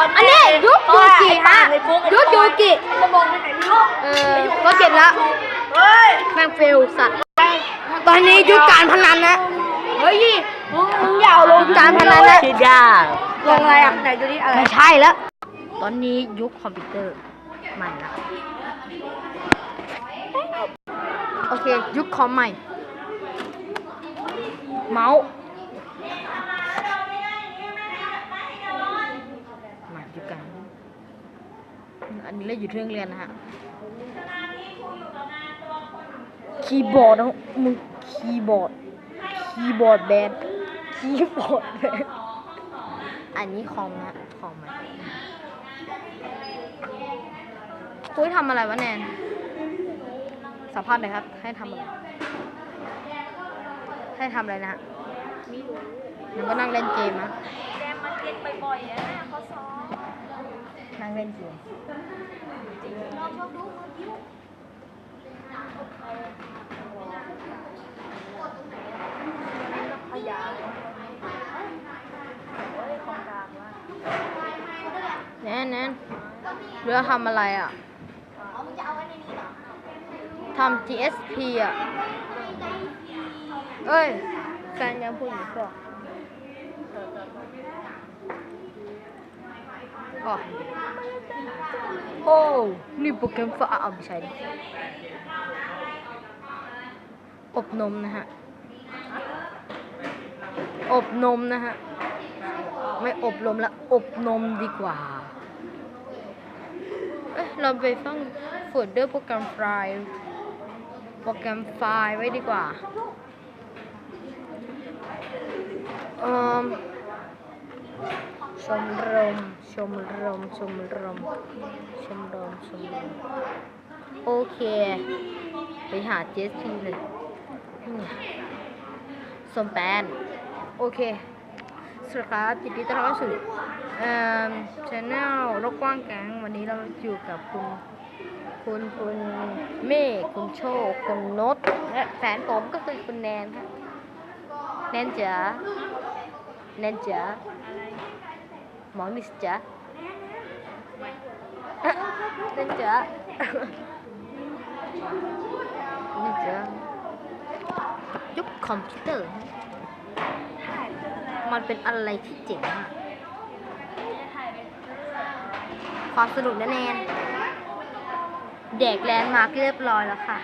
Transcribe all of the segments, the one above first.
บอลอันนี้ยุคยูกิฮะยุคยูกิไอ้บอลไปไหนไม่รู้เออก็เก็บแล้วเฮ้ยแม่งเฟลสัตว์ ตอนนี้ยุคการพนันนะ เฮ้ยมึงมึงอย่าเอาลงการพนันนะชื่อยากลงอะไรอะไหนดูดิอะไร ไม่ใช่แล้ว ตอนนี้ยุคคอมพิวเตอร์ใหม่ละโอเค ยุคคอมใหม่ เมาส์ มายุคกัน อันนี้เราอยู่ที่โรงเรียนนะฮะ คีย์บอร์ดนะมึงคีย์บอร์ด คีย์บอร์ดแบนคีย์บอร์ดแบนอันนี้คอมนะคอมไหมคุยทำอะไรวะแนนสัมภาษณ์หน่อยครับ ให้ทำอะไร ให้ทำอะไรนะฮะมันก็นั่งเล่นเกมนะแจมาเก็ตบ่อยๆอะเขาซ้อม นั่งเล่นเกมลองชอบดูมือยิ้วขยายเฮ้ยของกลางว่ะแนนแนนเรือทำอะไรอะทำ GSP อะ เอ้ยแฟนยังพูดอยู่ก็อ๋ อโอ้นี่โปรแกรมฟ้าเอาไม่ใช่อบนมนะฮะ อบนมนะฮะ ไม่อบรมละ อบนมดีกว่า เอ้ยเราไปฟังโฟลเดอร์โปรแกรมไฟล์โปรแกรมไฟล์ไว้ดีกว่าอ่ม ชมรม ชมรม ชมรม ชมรม ชมรม โอเค ไปหาเจสซีเลยนี่ไงสมแปน โอเค สวัสดีครับยินดีต้อนรับสู่เอ่อชแนลรกกว้างแกงวันนี้เราอยู่กับคุณ คุณคุณเมฆคุณโชคคุณนศและแฟนผมก็คือคุณแนนครับแนนจ๋าแนนจ๋า หมอมิสจ๋าแนนจ๋าแนนจ๋ายุคคอมพิวเตอร์มันเป็นอะไรที่เจ๋งมากความสนุกแน่แนนแดกแลนด์มาร์กเรียบร้อยแล้วค่ะ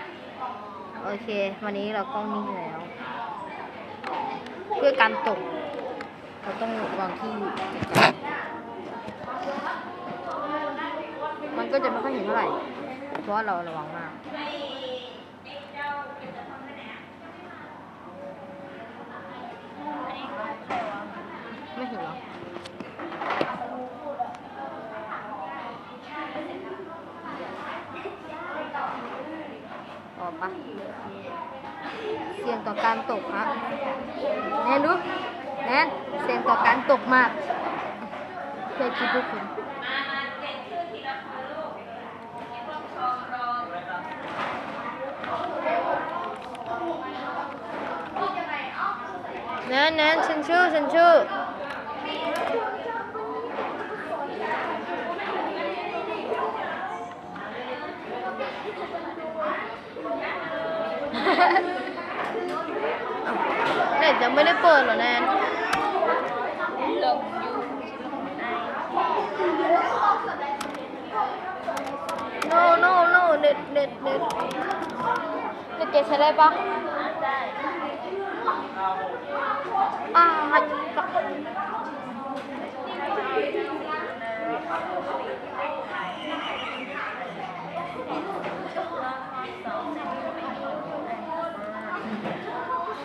โอเค วันนี้เราก็นิ่งแล้ว เพื่อการตก เราต้องวางที่ไกลๆ มันก็จะไม่ค่อยเห็นเท่าไหร่ เพราะว่าเราระวังมากไม่เห็นเหรอออกปะเสี่ยงต่อการตกฮะแนนดูแนนเสี่ยงต่อการตกมากเคยคิดทุกคนแนนแนนฉันชื่อฉันชื่อเน็ตยังไม่ได้เปิดหรอแนน no no no เน็ตเน็ตเน็ตเน็ตเกใช้ได้ปะได้ อา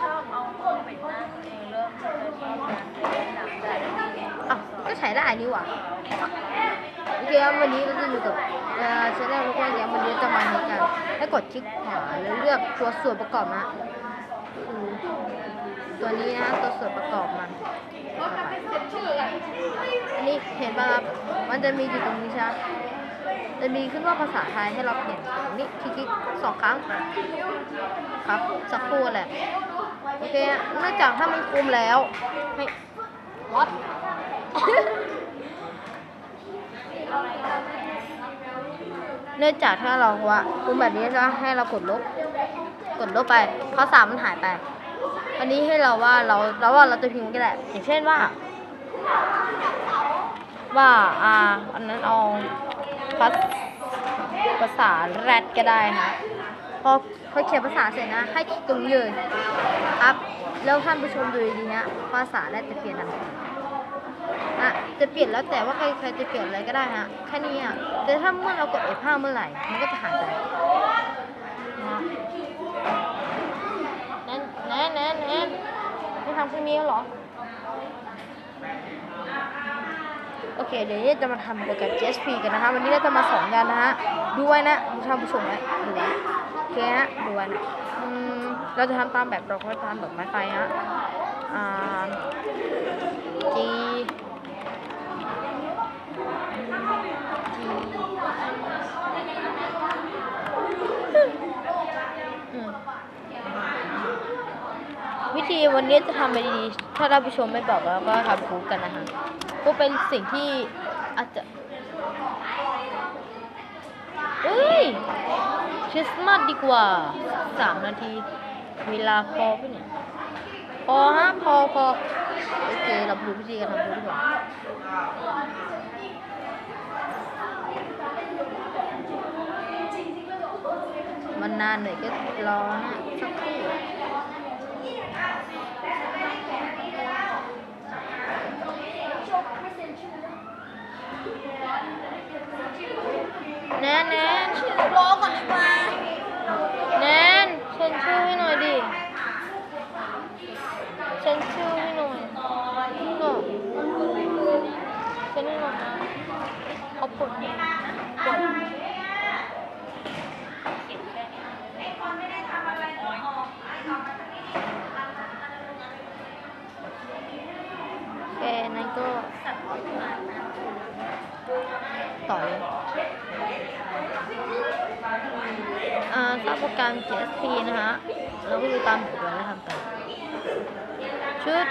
ชอบเอารกที่นั่งเล่นหนังได้อะก็ใช้ได้นี่หว่าโอเคครับวันนี้เราจะอยู่กับเอ่อชแนลแล้วก็ยังวันนี้จะมาในการให้กดคลิกขวาแล้วเลือกตัวส่วนประกอบนะคือ ตัวนี้นะตัวส่วนประกอบมันอันนี้เห็นปะครับมันจะมีอยู่ตรงนี้ใช่จะมีขึ้นว่าภาษาไทยให้เราเห็นตรงนี้คลิกสองครั้งครับสักครู่แหละโอเคเนื่องจากถ้ามันคุมแล้วให้วัดเนื่องจากถ้าเราว่าคุมแบบนี้ใช่ไหมให้เรากดลบ กดลบไป เพราะสามมันหายไป อันนี้ให้เราว่าเราเราว่าเราจะพิมพ์ก็ได้อย่างเช่นว่า ว่าอ่าอันนั้นเอาภาษภาษาแรดก็ได้นะพอพอเขียนภาษาเสร็จนะ ให้คลิกตรงนี้เลยครับแล้วท่านผู้ชมดูดีนะภาษาแรดจะเปลี่ยนทันทีนะจะเปลี่ยนแล้วแต่ว่าใครใครจะเปลี่ยนอะไรก็ได้ฮะแค่นี้อะแต่ถ้าเมื่อเรากด F5 เมื่อไหร่มันก็จะหายไปนะแน่นแน่นแน่นแน่น ไม่ทำพรุ่งนี้เหรอ โอเค เดี๋ยวนี้จะมาทำโปรแกรม GSP กันนะคะ วันนี้เราจะมาสอนกันนะฮะ ดูไว้นะดูท่านผู้ชมไว้ดูไว้โอเคฮะดูไว้นะอืมเราจะทำตามแบบเราก็ทำแบบไม้ไฟฮะอ่า G G อืม วิธีวันนี้จะทำไปดีๆถ้าท่านผู้ชมไม่บอกเราก็ทำคูกันนะคะก็เป็นสิ่งที่อาจจะเอ้ยคริสต์มาสดีกว่าสามนาทีเวลาพอปะเนี่ยพอฮะพอพอโอเคเราดูวิธีการทำดูดีกว่ามันนานหน่อยก็รอนะสักครู่ แนนแนนรอก่อนดีกว่าแนนเซ็นชื่อให้หน่อยดิเซ็นชื่อให้หน่อยหนอยเซ็นให้หน่อยนะเขาปวดปวดแก็ต่อเลยอ่าสร้างโปรแกรม GSP นะฮะ เราก็ดูตามแบบเลยแล้วทำไปชุด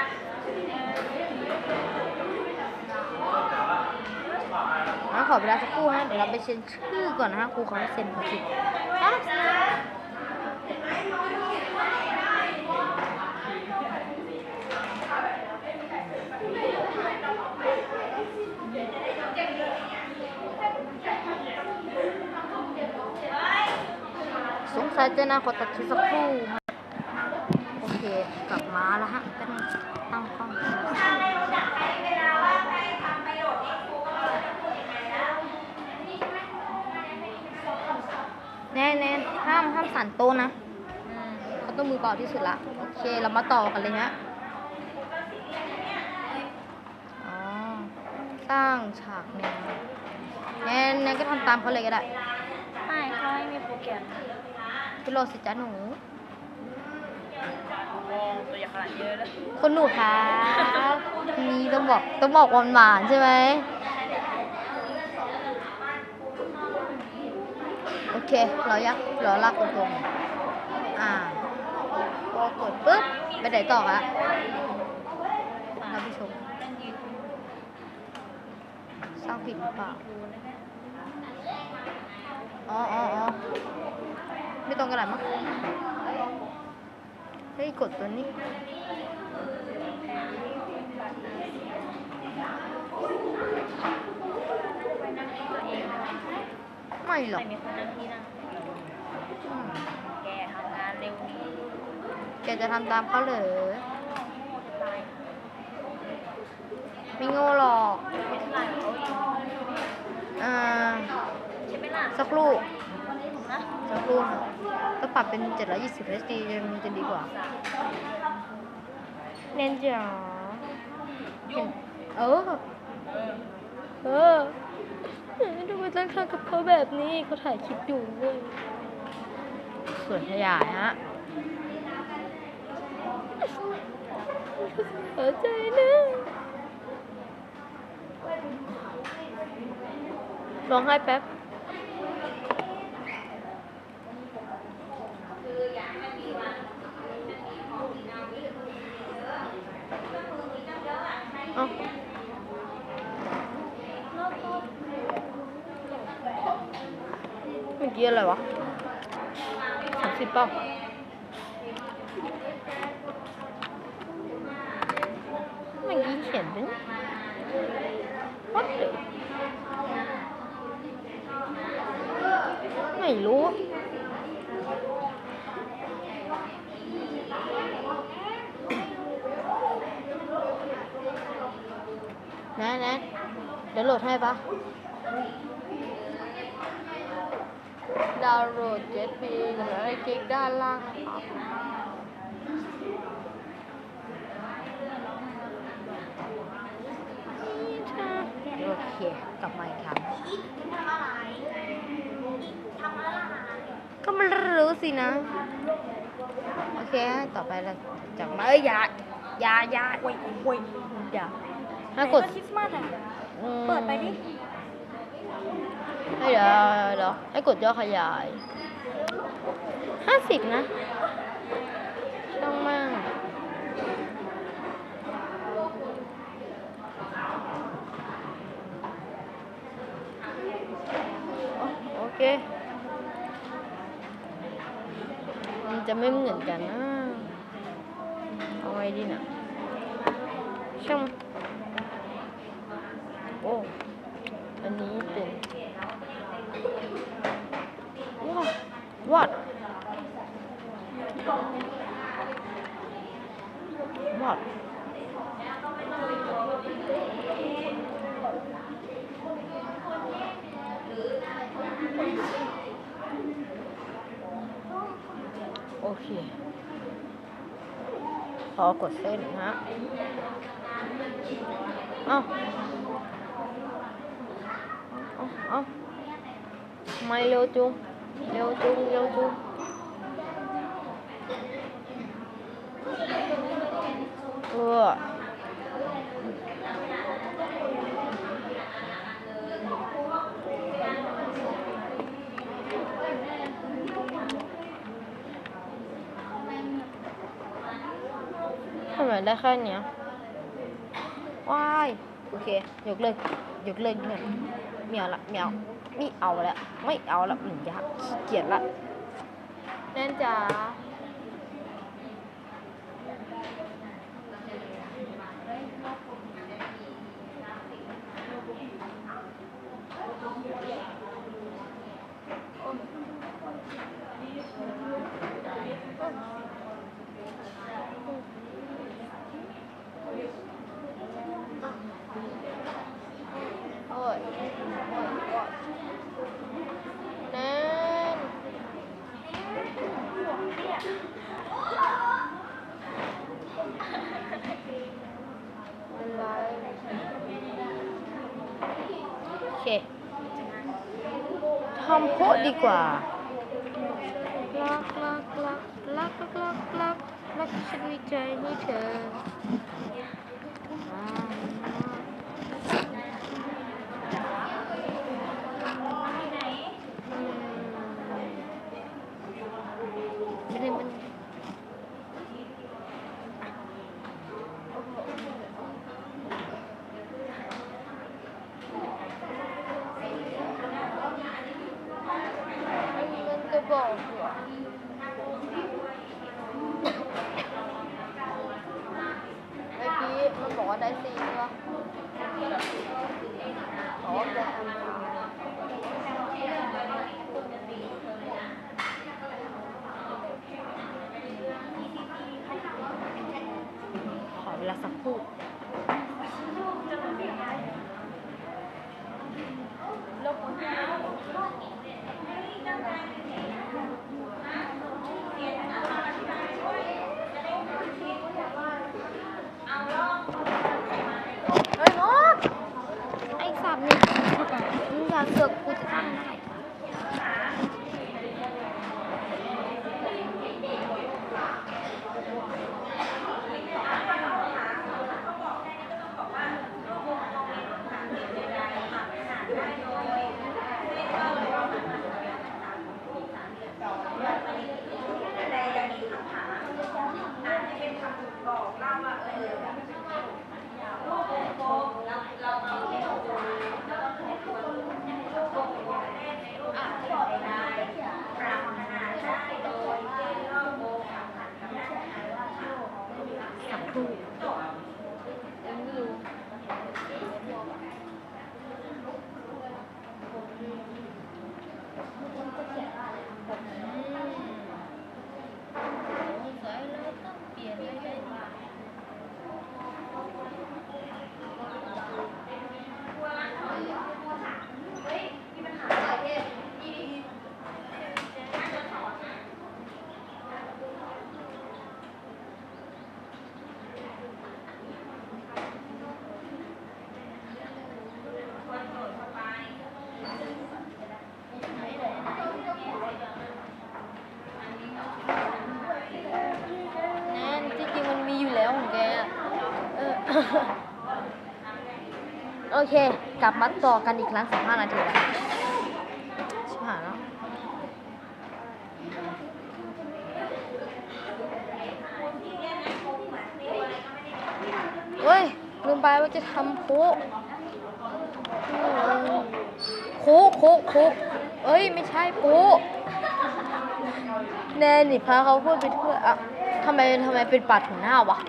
งั้นขอเวลาสักครู่ฮะเดี๋ยวเราไปเซ็นชื่อก่อนนะฮะครูขอให้เซ็นก่อนสิครับ สงสัยจน่าขอตัดคลิปสักครู่โอเคกลับมาแล้วฮะก็ตั้งกล้องแน่แน่ห้ามห้ามสั่นโต๊ะนะอืมเขาต้องมือเบาที่สุดละโอเคเรามาต่อกันเลยฮะอ๋อสร้างฉากแนวแน่แน่ก็ทำตามเขาเลยก็ได้ไม่เขาให้มีโปรแกรม ไปโหลดสิจ้าหนูโอ้ตัวอย่างขนาดเยอะเลยคนหนูครับนี่ต้องบอกต้องบอกหวานๆใช่ไหมโอเคเรายักเราลากตรงๆอ่าพอกดปุ๊บไปไหนต่อคะท่านผู้ชมสร้างผิดหรือเปล่า อ๋ออ๋ออ๋อ ไม่ตรงกระดาษมั้งเฮ้ยกดตัวนี้ไม่หรอกไม่มีคนนั่งที่นั่งอืมแกทำงานเร็วนี้แกจะทำตามเขาเหรอไม่โง่หรอกไม่เท่าไหร่เขาอีกอ่าใช่ไหมล่ะสักครู่นะ สักครู่ค่ะก็ปรับเป็น 720 HD จะจะดีกว่า เน้นจ๋าเห็นเออ เออทำไมต้องทำกับเขาแบบนี้เขาถ่ายคลิปอยู่เว้ยส่วนขยายฮะเสียใจนะร้องไห้แป๊บ เอ้า ออะไรวะสามสิบเปล่าเมื่อกี้เขียนเป็น What the ไม่รู้นะนะเดี๋ยวโหลดให้ปะ ดาวน์โหลดเจ็ดปีกับอะไรคลิกด้านล่างนะครับโอเค กลับมาอีกครั้งก็ไม่รู้สินะ โอเค ต่อไปเราจะมาเอ้ยอยาอยาอยาโอ้ยโอ้ยอย่าถ้ากดคริสต์มาสอะ อืม เปิดไปดิ เดี๋ยวเดี๋ยวให้กดย่อขยายห้าสิบนะช่างมั่งโอเค มันจะไม่เหมือนกันนะเอาไงดีนะช่างโอ้นนี้เป็นว้า วัดวัดโอเคขอกดเส้นนะเอ้าเอาเอาไมเร็วจุง leo chung leo chung ừ. ทำไมได้แค่เนี้ยว้ายโอเคยกเลิกยกเลิกเนี่ยเหมียวละเหมียว ไม่เอาละไม่เอาละหนึ่งยาขี้เกียจละแน่นจ๋า โคตรดีกว่า รักรักรักรักรักรักรักฉันวิจัยให้เธอเป็นเป็น Yeah. เค กลับมาต่อกันอีกครั้ง 15 นาทีแล้วชิบหายแล้วเฮ้ย ลืมไปว่าจะทำคุคุคุคุเอ้ย ไม่ใช่คุแนนนี่พาเขาพูดไปทั่วอะทำไมทำไมเป็นปาดถึงหน้าวะ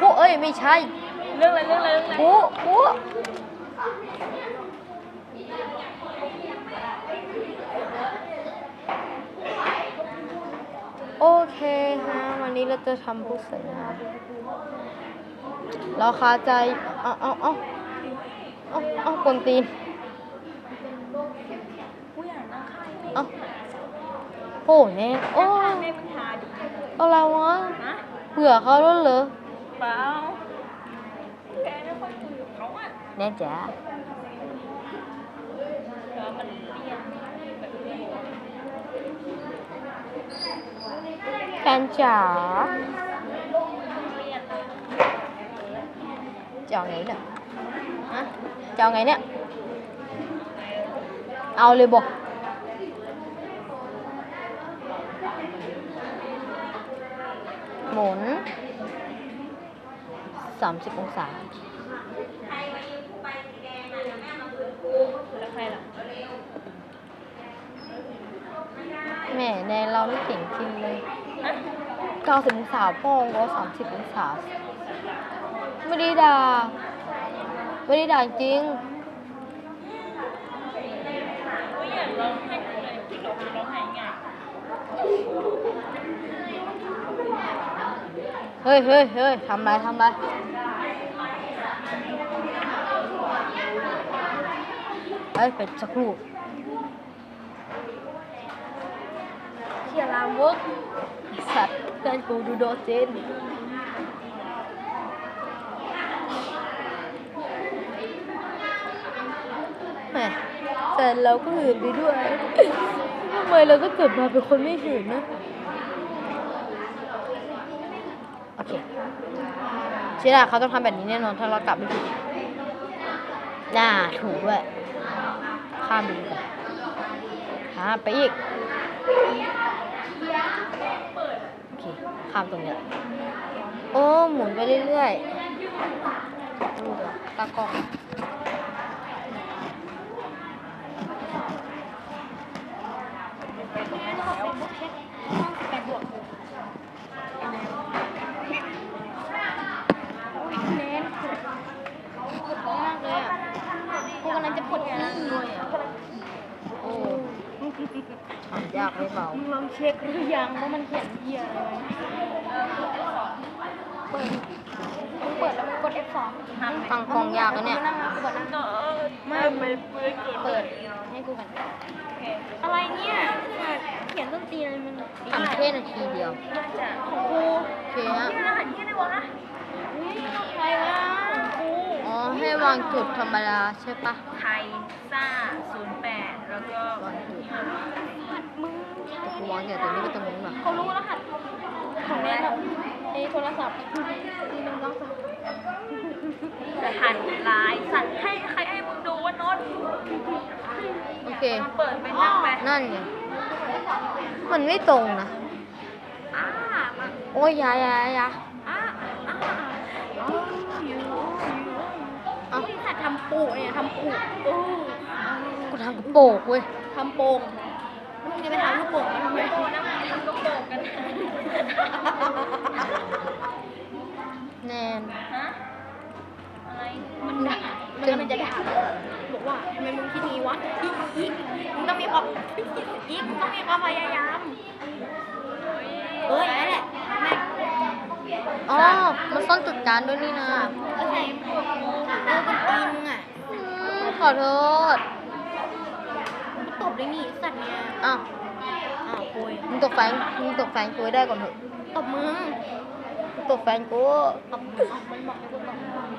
คุเอ้ ยไม่ใช่เรื่องอะไรเรื่องอะไรเรื่องอะไรคุคุโอเคฮะวันนี้เราจะทำผู้สวยงามเราคาใจ เอาเอาเอาเอาเอากวนตีนผู้อยากนั่งข้างแม่เอาโอ้แน่โอ้ข้างแม่มึงทาดิอะไรวะฮะเบื่อเขาแล้วเหรอ vào. Cái nó có chui được khẩu á? Đẹp chả rồi mình đi ăn Fan chỏ Cho nghĩ nè. Hả? Cho nghĩ nè. Audible Muốn 30 องศาแม่ในเราไม่เก่งจริงเลยเก้าสิบองศาพ่อก็สามสิบองศาไม่ได้ด่าไม่ได้ด่าจริง เฮ้ยเฮ้ยเฮ้ยทำไรทำไรเฮ้ยเป็ดสักครู่เชียร์ลามวกสัตว์เพื่อนกูดูโดดเจนแหมแต่เราก็หื่นไปด้วยทำไมเราก็เกิดมาเป็นคนไม่หื่นนะ โอเค เชื่อเขาต้องทำแบบนี้แน่นอนถ้าเรากลับไม่ถูกน่าถูกด้วยข้ามไปดีกว่าข้ามไปอีกโอเคข้ามตรงเนี้ยโอ้หมุนไปเรื่อยๆดูดะตากล้อง เน้นมากเลยอะพวกกำลังจะปวดแขนด้วยอะ โอ้อ่านยากไม่เบามึงลองเช็คหรือยังว่ามันเขียนเหี้ยอะไรเปิดมึงเปิดแล้วมึงกด F2 ฟังกองยากอะเนี่ยนั่งนะกูบอกนั่งไม่ไม่เปิดเปิดให้กูกันอะไรเนี่ยเขียนต้นตีอะไรมันอีกแค่นาทีเดียวน่าจะของครูโอเคฮะนี่รหัสที่อะไรวะนี่ใครวะของครูอ๋อให้วางจุดธรรมดาใช่ปะไทยซ่า08 แล้วก็วางจุดมึง แต่กูวางอย่างตัวนี้ไปตรงนู้นอะเขารู้รหัสของแม่ในโทรศัพท์นี่มันต้องรหัสไลน์สั่งให้ใครให้มึงดูว่าโน้ตโอเคมาเปิดไปนั่งไปนั่นไงมันไม่ตรงนะอ่ามาโอ้ยอยาอยาอยาอ่าอ่าอ๋ออยู่อยู่เอ้านี่ค่ะทำปูเนี่ยทำปูโอ้กูทำกระโปกเว้ยทำโป่งแล้วมึง จะไปทำลูกโป่งมาทำไมโป่งนะทำกระโป่งกันแนนฮะอะไรมันด่ามันกำลังจะด่าบอกว่าทำไมมึงคิดงี้วะอีกอีกมึงต้องมีความอีกมึงต้องมีความพยายามเอ้ยนั่นแหละแม่งอ๋อมันซ่อนจุดการด้วยนี่นะก็ใช่เออเป็นตีนมึงอะอืมขอโทษ ตบเลยนี่สัตว์เนี่ยอ้าวอ้าวโคุยมึงตกแฟนมึงตกแฟนกูให้ได้ก่อนเถอะตบมึงมึงตกแฟนกูตบมึงมันบอกให้กูตบมึง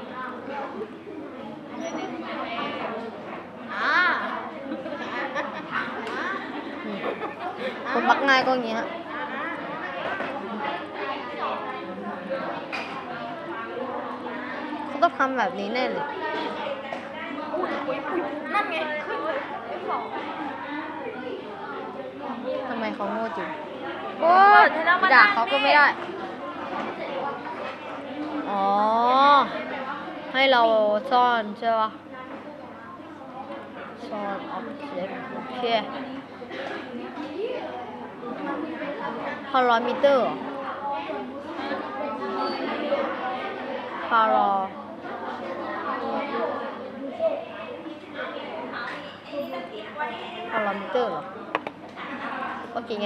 อ่าอืมคนมักง่ายก็อย่างงี้ฮะเขาต้องทำแบบนี้แน่เลยอุ้ยอุ้ยอุ้ยนั่นไงขึ้นเลยไม่สอง ทำไมเขาโง่จริงโอ้ยเธอต้องมาด่านั่งเขาก็นี่ไม่ได้ อ๋อ ให้เราซ่อนใช่ปะซ่อนออบเจกต์โอเคพารอมิเตอร์พารอพารอมิเตอร์เหรอ โอเค